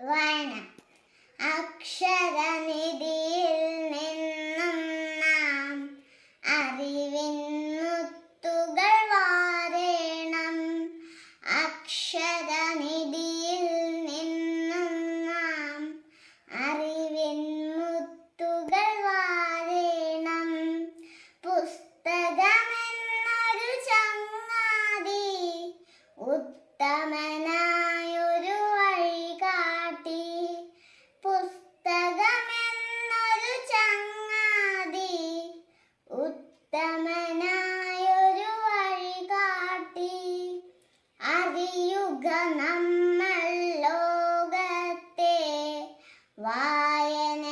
വായന. അക്ഷരനിധിയിൽ നിന്നും നാം അറിവിന്നുത്തുകൾ വാരേണം. അക്ഷരനിധിയിൽ നിന്നും നാം അറിവിന്നുത്തുകൾ വാരേണം. പുസ്തകമെന്നൊരു ചങ്ങാതി ഉത്തമനായൊരു വഴികാട്ടി പുസ്തകമെന്നൊരു ചങ്ങാതി ഉത്തമനായൊരു വഴികാട്ടി. അറിയുക നമ്മൾ ലോകത്തെ വായന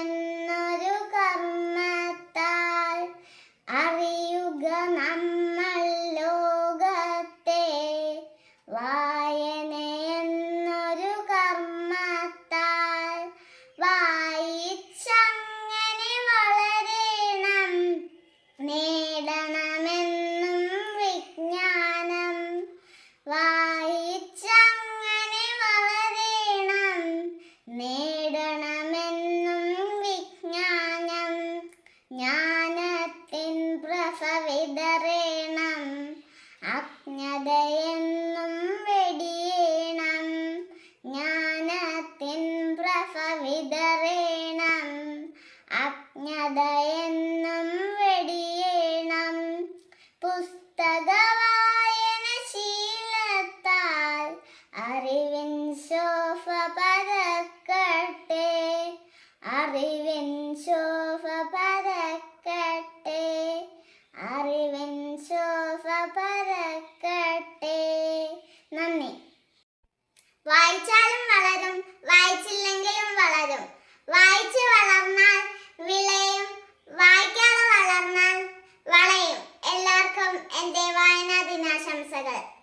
എന്നൊരു കർമ്മത്താൽ. അറിയുക നമ്മൾ ലോകത്തെ വായന പ്രസവിതറേണം അജ്ഞതയെന്നും വെടിയേണം. ജ്ഞാനത്തിൻ പ്രസവിതറേണം അജ്ഞതയെന്നും വെടിയേണം. പുസ്തക നന്ദി. വായിച്ചാലും വളരും വായിച്ചില്ലെങ്കിലും വളരും. വായിച്ച് വളർന്നാൽ വിളയും വായിക്കാതെ വളർന്നാൽ വളയും. എല്ലാവർക്കും എന്റെ വായനാ ദിനാശംസകൾ.